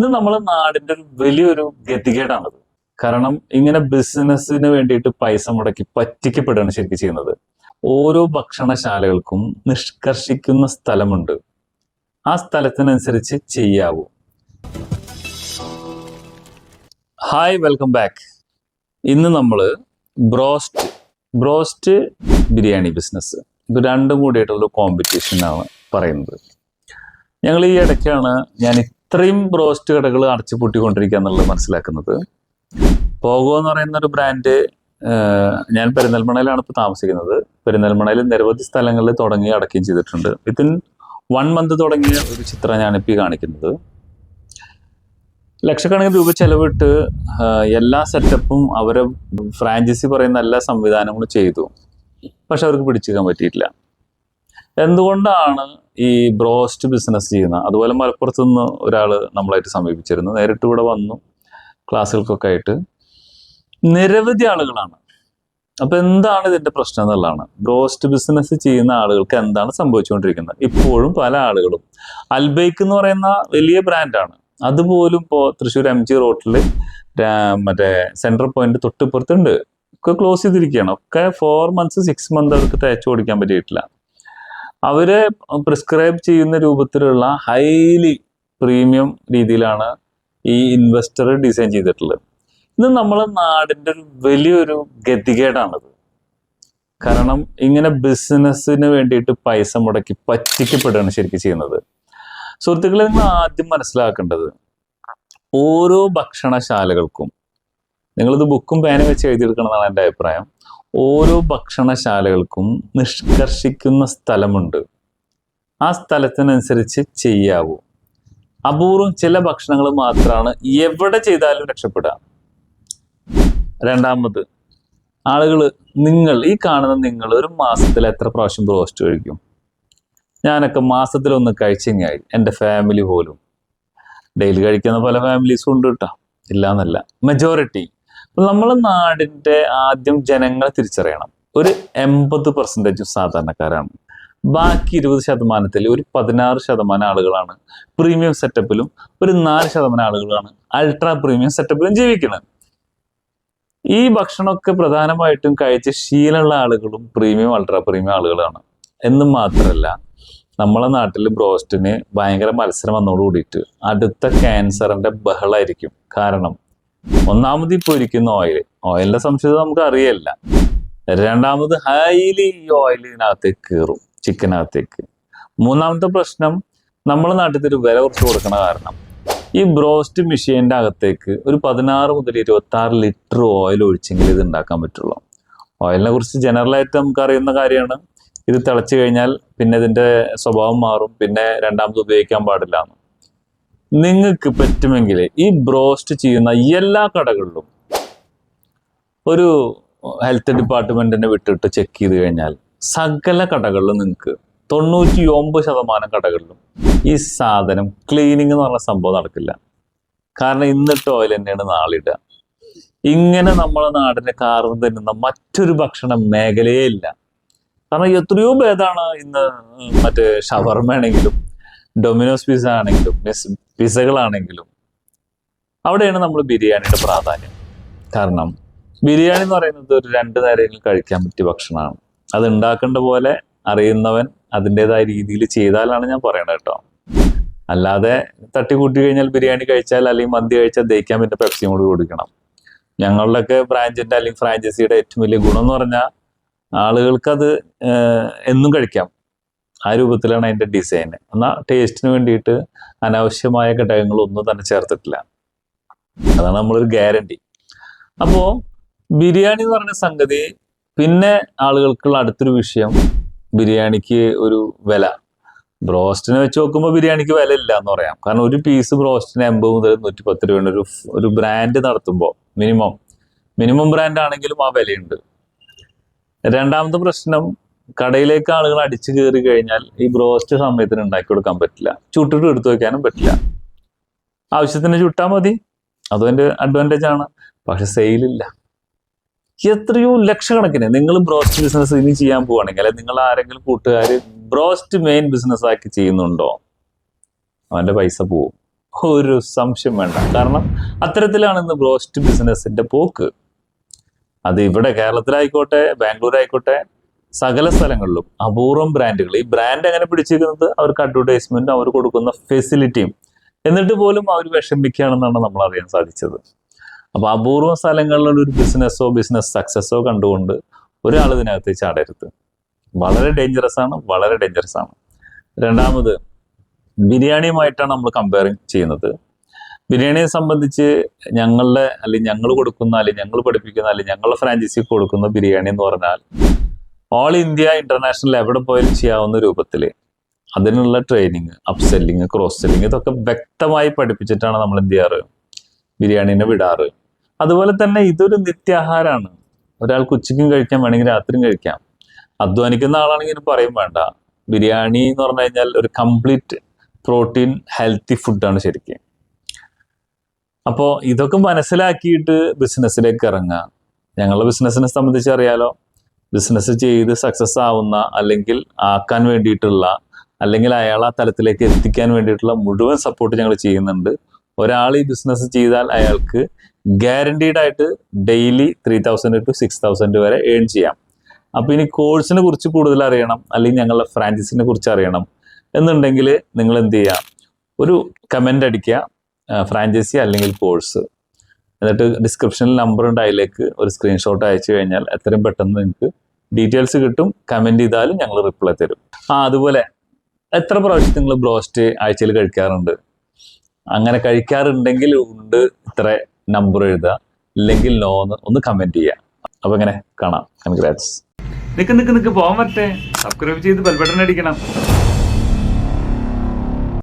ഇത് നമ്മളെ നാടിന്റെ ഒരു വലിയൊരു ഗതികേടാണത്. കാരണം ഇങ്ങനെ ബിസിനസ്സിന് വേണ്ടിയിട്ട് പൈസ മുടക്കി പറ്റിക്കപ്പെടുകയാണ് ശരിക്കും ചെയ്യുന്നത്. ഓരോ ഭക്ഷണശാലകൾക്കും നിഷ്കർഷിക്കുന്ന സ്ഥലമുണ്ട്. ആ സ്ഥലത്തിനനുസരിച്ച് ചെയ്യാവൂ. ഹായ് വെൽക്കം ബാക്ക് ഇന്ന് നമ്മൾ ബ്രോസ്റ്റ് ബ്രോസ്റ്റ് ബിരിയാണി ബിസിനസ് ഇത് രണ്ടും കൂടിയിട്ടുള്ള കോമ്പറ്റീഷനാണ് പറയുന്നത്. ഞങ്ങൾ ഈ ഇടയ്ക്കാണ് ഞാൻ ഇത്രയും ബ്രോസ്റ്റ് കടകൾ അടച്ചു പൂട്ടിക്കൊണ്ടിരിക്കുക എന്നുള്ളത് മനസ്സിലാക്കുന്നത്. പോകോ എന്ന് പറയുന്ന ഒരു ബ്രാൻഡ് ഞാൻ പെരുന്നൽമണയിലാണ് ഇപ്പോൾ താമസിക്കുന്നത്. പെരുന്നൽമണയിൽ നിരവധി സ്ഥലങ്ങളിൽ തുടങ്ങി അടക്കുകയും ചെയ്തിട്ടുണ്ട്. വിത്തിൻ വൺ മന്ത് തുടങ്ങിയ ഒരു ചിത്രം ഞാനിപ്പോൾ കാണിക്കുന്നത്. ലക്ഷക്കണക്കിന് രൂപ ചെലവിട്ട് എല്ലാ സെറ്റപ്പും അവരെ ഫ്രാഞ്ചൈസി പറയുന്ന എല്ലാ സംവിധാനങ്ങളും ചെയ്തു. പക്ഷെ അവർക്ക് പിടിച്ചെടുക്കാൻ പറ്റിയിട്ടില്ല. എന്തുകൊണ്ടാണ് ഈ ബ്രോസ്റ്റ് ബിസിനസ് ചെയ്യുന്ന? അതുപോലെ മലപ്പുറത്ത് നിന്ന് ഒരാൾ നമ്മളായിട്ട് സമീപിച്ചിരുന്നു. നേരിട്ട് ഇവിടെ വന്നു. ക്ലാസ്സുകൾക്കൊക്കെ ആയിട്ട്. നിരവധി ആളുകളാണ്. അപ്പൊ എന്താണ് ഇതിന്റെ പ്രശ്നം എന്നുള്ളതാണ്. ബ്രോസ്റ്റ് ബിസിനസ് ചെയ്യുന്ന ആളുകൾക്ക് എന്താണ് സംഭവിച്ചുകൊണ്ടിരിക്കുന്നത്? ഇപ്പോഴും പല ആളുകളും. അൽബൈക്ക് എന്ന് പറയുന്ന വലിയ ബ്രാൻഡാണ്. അതുപോലും ഇപ്പോൾ തൃശ്ശൂർ എം ജി റോട്ടിൽ മറ്റേ സെൻട്രൽ പോയിന്റ് തൊട്ടിപ്പുറത്തുണ്ട്. ഒക്കെ ക്ലോസ് ചെയ്തിരിക്കുകയാണ്. ഒക്കെ ഫോർ മന്ത്സ് സിക്സ് മന്ത് അവർക്ക് തേച്ച് ഓടിക്കാൻ പറ്റിയിട്ടില്ല. അവരെ പ്രിസ്ക്രൈബ് ചെയ്യുന്ന രൂപത്തിലുള്ള ഹൈലി പ്രീമിയം രീതിയിലാണ് ഈ ഇൻവെസ്റ്റർ ഡിസൈൻ ചെയ്തിട്ടുള്ളത്. ഇത് നമ്മളെ നാടിന്റെ ഒരു വലിയൊരു ഗതികേടാണത്. കാരണം ഇങ്ങനെ ബിസിനസ്സിന് വേണ്ടിയിട്ട് പൈസ മുടക്കി പറ്റിക്കപ്പെടുകയാണ് ശരിക്കും ചെയ്യുന്നത്. സുഹൃത്തുക്കളെ നിങ്ങൾ ആദ്യം മനസ്സിലാക്കേണ്ടത് ഓരോ ഭക്ഷണശാലകൾക്കും നിങ്ങളിത് ബുക്കും പേനും വെച്ച് എഴുതിയെടുക്കണം എന്നാണ് എന്റെ അഭിപ്രായം. ഓരോ ഭക്ഷണശാലകൾക്കും നിഷ്കർഷിക്കുന്ന സ്ഥലമുണ്ട്. ആ സ്ഥലത്തിനനുസരിച്ച് ചെയ്യാവൂ. അപൂർവം ചില ഭക്ഷണങ്ങൾ മാത്രമാണ് എവിടെ ചെയ്താലും രക്ഷപ്പെടാം. രണ്ടാമത് ആളുകൾ നിങ്ങൾ ഈ കാണുന്ന നിങ്ങൾ ഒരു മാസത്തിൽ എത്ര പ്രാവശ്യം ബ്രോസ്റ്റ് കഴിക്കും? ഞാനൊക്കെ മാസത്തിലൊന്ന് കഴിച്ചെങ്ങായി എന്റെ ഫാമിലി പോലും. ഡെയിലി കഴിക്കുന്ന പല ഫാമിലീസും ഉണ്ട് കേട്ടോ ഇല്ല എന്നല്ല മെജോറിറ്റി നമ്മളെ നാടിന്റെ ആദ്യം ജനങ്ങളെ തിരിച്ചറിയണം. ഒരു എൺപത് പെർസെന്റേജും സാധാരണക്കാരാണ്. ബാക്കി ഇരുപത് ശതമാനത്തിൽ ഒരു പതിനാറ് ശതമാനം ആളുകളാണ് പ്രീമിയം സെറ്റപ്പിലും ഒരു നാല് ശതമാനം ആളുകളാണ് അൾട്രാ പ്രീമിയം സെറ്റപ്പിലും ജീവിക്കുന്നത്. ഈ ഭക്ഷണമൊക്കെ പ്രധാനമായിട്ടും കഴിച്ച് ശീലമുള്ള ആളുകളും പ്രീമിയം അൾട്രാ പ്രീമിയം ആളുകളാണ്. എന്ന് മാത്രമല്ല നമ്മളെ നാട്ടിൽ ബ്രോസ്റ്റിന് ഭയങ്കര മത്സരം വന്നോട് കൂടിയിട്ട് അടുത്ത ക്യാൻസറിന്റെ ബഹളായിരിക്കും. കാരണം ഒന്നാമത് ഇപ്പോൾ ഇരിക്കുന്ന ഓയിൽ ഓയിലിന്റെ സംശയം നമുക്ക് അറിയില്ല. രണ്ടാമത് ഹൈലി ഈ ഓയിൽ ഇതിനകത്തേക്ക് കയറും ചിക്കനകത്തേക്ക് മൂന്നാമത്തെ പ്രശ്നം നമ്മളെ നാട്ടിൽ ഒരു വില കുറച്ച് കൊടുക്കണ കാരണം ഈ ബ്രോസ്റ്റ് മെഷീന്റെ അകത്തേക്ക് ഒരു പതിനാറ് മുതൽ ഇരുപത്തി ആറ് ലിറ്റർ ഓയിൽ ഒഴിച്ചെങ്കിൽ ഇത് ഉണ്ടാക്കാൻ പറ്റുള്ളൂ. ഓയിലിനെ കുറിച്ച് ജനറലായിട്ട് നമുക്ക് അറിയുന്ന കാര്യമാണ്. ഇത് തിളച്ചു കഴിഞ്ഞാൽ പിന്നെ ഇതിന്റെ സ്വഭാവം മാറും പിന്നെ രണ്ടാമത് ഉപയോഗിക്കാൻ പാടില്ല എന്ന്. നിങ്ങൾക്ക് പറ്റുമെങ്കിൽ ഈ ബ്രോസ്റ്റ് ചെയ്യുന്ന എല്ലാ കടകളിലും ഒരു ഹെൽത്ത് ഡിപ്പാർട്ട്മെന്റിനെ വിട്ടിട്ട് ചെക്ക് ചെയ്ത് കഴിഞ്ഞാൽ സകല കടകളിലും നിങ്ങൾക്ക് തൊണ്ണൂറ്റി ഒമ്പത് ശതമാനം കടകളിലും ഈ സാധനം ക്ലീനിങ് എന്ന് പറഞ്ഞ സംഭവം നടക്കില്ല. കാരണം ഇന്നിട്ട് ഓയിൽ തന്നെയാണ് നാളിടുക. ഇങ്ങനെ നമ്മളെ നാടിനെ കാർന്ന് തരുന്ന മറ്റൊരു ഭക്ഷണ മേഖലയേ ഇല്ല. കാരണം എത്രയോ ഭേദമാണ് ഇന്ന് മറ്റേ ഷവർമ ആണെങ്കിലും ഡൊമിനോസ് പിസ ആണെങ്കിലും മിസ് പിസകളാണെങ്കിലും അവിടെയാണ് നമ്മൾ ബിരിയാണിയുടെ പ്രാധാന്യം. കാരണം ബിരിയാണി എന്ന് പറയുന്നത് ഒരു രണ്ട് നേരമെങ്കിലും കഴിക്കാൻ പറ്റിയ ഭക്ഷണമാണ്. അത് ഉണ്ടാക്കേണ്ട പോലെ അറിയുന്നവൻ അതിന്റെതായ രീതിയിൽ ചെയ്താലാണ് ഞാൻ പറയണത് കേട്ടോ. അല്ലാതെ തട്ടിക്കൂട്ടി കഴിഞ്ഞാൽ ബിരിയാണി കഴിച്ചാൽ അല്ലെങ്കിൽ മന്തി കഴിച്ചാൽ ദഹിക്കാൻ പറ്റുന്ന പെപ്സിയും കൂടി ഞങ്ങളുടെ ഞങ്ങളുടെയൊക്കെ ബ്രാഞ്ചിന്റെ അല്ലെങ്കിൽ ഫ്രാഞ്ചൈസിയുടെ ഏറ്റവും വലിയ ഗുണം എന്ന് പറഞ്ഞാൽ ആളുകൾക്ക് അത് എന്നും കഴിക്കാം. ആ രൂപത്തിലാണ് അതിന്റെ ഡിസൈൻ എന്നാൽ ടേസ്റ്റിന് വേണ്ടിയിട്ട് അനാവശ്യമായ ഘടകങ്ങളൊന്നും തന്നെ ചേർത്തിട്ടില്ല. അതാണ് നമ്മളൊരു ഗ്യാരണ്ടി അപ്പോൾ ബിരിയാണി എന്ന് പറഞ്ഞ സംഗതി പിന്നെ ആളുകൾക്കുള്ള അടുത്തൊരു വിഷയം. ബിരിയാണിക്ക് ഒരു വില. ബ്രോസ്റ്റിനെ വെച്ച് നോക്കുമ്പോൾ ബിരിയാണിക്ക് വില ഇല്ല എന്ന് പറയാം. കാരണം ഒരു പീസ് ബ്രോസ്റ്റിന് എൺപത് മുതൽ നൂറ്റി പത്ത് രൂപയാണ് ഒരു ഒരു ബ്രാൻഡ് നടത്തുമ്പോൾ മിനിമം മിനിമം ബ്രാൻഡ് ആണെങ്കിലും ആ വിലയുണ്ട്. രണ്ടാമത്തെ പ്രശ്നം കടയിലേക്ക് ആളുകൾ അടിച്ചു കയറി കഴിഞ്ഞാൽ ഈ ബ്രോസ്റ്റ് സമയത്തിന് ഉണ്ടാക്കി കൊടുക്കാൻ പറ്റില്ല. ചുട്ടിട്ട് എടുത്തു വെക്കാനും പറ്റില്ല. ആവശ്യത്തിന് ചുട്ടാൽ മതി. അതും എന്റെ അഡ്വാന്റേജ് ആണ്. പക്ഷെ സെയിലില്ല എത്രയോ ലക്ഷക്കണക്കിന് നിങ്ങൾ ബ്രോസ്റ്റ് ബിസിനസ് ഇനി ചെയ്യാൻ പോവുകയാണെങ്കിൽ അല്ലെങ്കിൽ നിങ്ങൾ ആരെങ്കിലും കൂട്ടുകാർ ബ്രോസ്റ്റ് മെയിൻ ബിസിനസ് ആക്കി ചെയ്യുന്നുണ്ടോ? അവന്റെ പൈസ പോവും. ഒരു സംശയം വേണ്ട. കാരണം അത്തരത്തിലാണ് ഇന്ന് ബ്രോസ്റ്റ് ബിസിനസിന്റെ പോക്ക്. അത് ഇവിടെ കേരളത്തിലായിക്കോട്ടെ ബാംഗ്ലൂർ ആയിക്കോട്ടെ സകല സ്ഥലങ്ങളിലും അപൂർവം ബ്രാൻഡുകൾ ഈ ബ്രാൻഡ് എങ്ങനെ പിടിച്ചിരിക്കുന്നത് അവർക്ക് അഡ്വർടൈസ്മെന്റും അവർ കൊടുക്കുന്ന ഫെസിലിറ്റിയും എന്നിട്ട് പോലും അവർ വിഷമിക്കുകയാണെന്നാണ് നമ്മൾ അറിയാൻ സാധിച്ചത്. അപ്പൊ അപൂർവം സ്ഥലങ്ങളിലുള്ള ഒരു ബിസിനസ്സോ ബിസിനസ് സക്സസ്സോ കണ്ടുകൊണ്ട് ഒരാൾ ഇതിനകത്ത് ചാടരുത്. വളരെ ഡേഞ്ചറസ് ആണ് വളരെ ഡേഞ്ചറസ് ആണ്. രണ്ടാമത് ബിരിയാണിയുമായിട്ടാണ് നമ്മൾ കമ്പയറിങ് ചെയ്യുന്നത്. ബിരിയാണിയെ സംബന്ധിച്ച് ഞങ്ങളുടെ അല്ലെങ്കിൽ ഞങ്ങൾ കൊടുക്കുന്ന അല്ലെങ്കിൽ ഞങ്ങൾ പഠിപ്പിക്കുന്ന അല്ലെങ്കിൽ ഞങ്ങളുടെ ഫ്രാഞ്ചൈസി കൊടുക്കുന്ന ബിരിയാണി എന്ന് പറഞ്ഞാൽ ഓൾ ഇന്ത്യ ഇന്റർനാഷണൽ എവിടെ പോയാലും ചെയ്യാവുന്ന രൂപത്തിൽ അതിനുള്ള training up selling cross selling ഇതൊക്കെ വ്യക്തമായി പഠിപ്പിച്ചിട്ടാണ് നമ്മൾ എന്ത് ചെയ്യാറ്? ബിരിയാണീനെ വിടാറ്. അതുപോലെ തന്നെ ഇതൊരു നിത്യാഹാരമാണ് ഒരാൾക്ക് ഉച്ചയ്ക്കും കഴിക്കാം വേണമെങ്കിൽ രാത്രിയും കഴിക്കാം. അധ്വാനിക്കുന്ന ആളാണെങ്കിൽ പറയും വേണ്ട. ബിരിയാണി എന്ന് പറഞ്ഞു കഴിഞ്ഞാൽ ഒരു കംപ്ലീറ്റ് പ്രോട്ടീൻ ഹെൽത്തി ഫുഡാണ് ശരിക്കും. അപ്പോൾ ഇതൊക്കെ മനസ്സിലാക്കിയിട്ട് ബിസിനസ്സിലേക്ക് ഇറങ്ങുക. ഞങ്ങളുടെ ബിസിനസ്സിനെ സംബന്ധിച്ച് അറിയാലോ. ബിസിനസ് ചെയ്ത് സക്സസ് ആവുന്ന അല്ലെങ്കിൽ ആക്കാൻ വേണ്ടിയിട്ടുള്ള അല്ലെങ്കിൽ അയാൾ ആ തലത്തിലേക്ക് എത്തിക്കാൻ വേണ്ടിയിട്ടുള്ള മുഴുവൻ സപ്പോർട്ട് ഞങ്ങൾ ചെയ്യുന്നുണ്ട്. ഒരാൾ ഈ ബിസിനസ് ചെയ്താൽ അയാൾക്ക് ഗ്യാരണ്ടീഡ് ആയിട്ട് daily three thousand two six thousand വരെ ഏൺ ചെയ്യാം. അപ്പോൾ ഇനി കോഴ്സിനെ കുറിച്ച് കൂടുതൽ അറിയണം അല്ലെങ്കിൽ ഞങ്ങളുടെ ഫ്രാഞ്ചൈസിനെ കുറിച്ച് അറിയണം എന്നുണ്ടെങ്കിൽ നിങ്ങൾ എന്ത് ചെയ്യുക? ഒരു കമന്റ് അടിക്കുക ഫ്രാഞ്ചൈസി അല്ലെങ്കിൽ കോഴ്സ് എന്നിട്ട് ഡിസ്ക്രിപ്ഷനിൽ നമ്പർ ഉണ്ട് അതിലേക്ക് ഒരു സ്ക്രീൻഷോട്ട് അയച്ചു കഴിഞ്ഞാൽ എത്രയും പെട്ടെന്ന് നിങ്ങൾക്ക് ഡീറ്റെയിൽസ് കിട്ടും. കമന്റ് ചെയ്താലും ഞങ്ങൾ റിപ്ലൈ തരും. ആ അതുപോലെ എത്ര പ്രാവശ്യം നിങ്ങൾ ബ്രോസ്റ്റ് ആഴ്ചയിൽ കഴിക്കാറുണ്ട്? അങ്ങനെ കഴിക്കാറുണ്ടെങ്കിൽ ഉണ്ട് ഇത്ര നമ്പർ എഴുതുക. ഇല്ലെങ്കിൽ നോ എന്ന് ഒന്ന് കമന്റ് ചെയ്യുക. അപ്പോൾ ഇങ്ങനെ കാണാം. കൺഗ്രാറ്റ്സ് നിൽക്ക് നിൽക്ക് നിൽക്ക് പോകാൻ പറ്റേ. സബ്സ്ക്രൈബ് ചെയ്ത് ബെൽബട്ടൺ അടിക്കണം.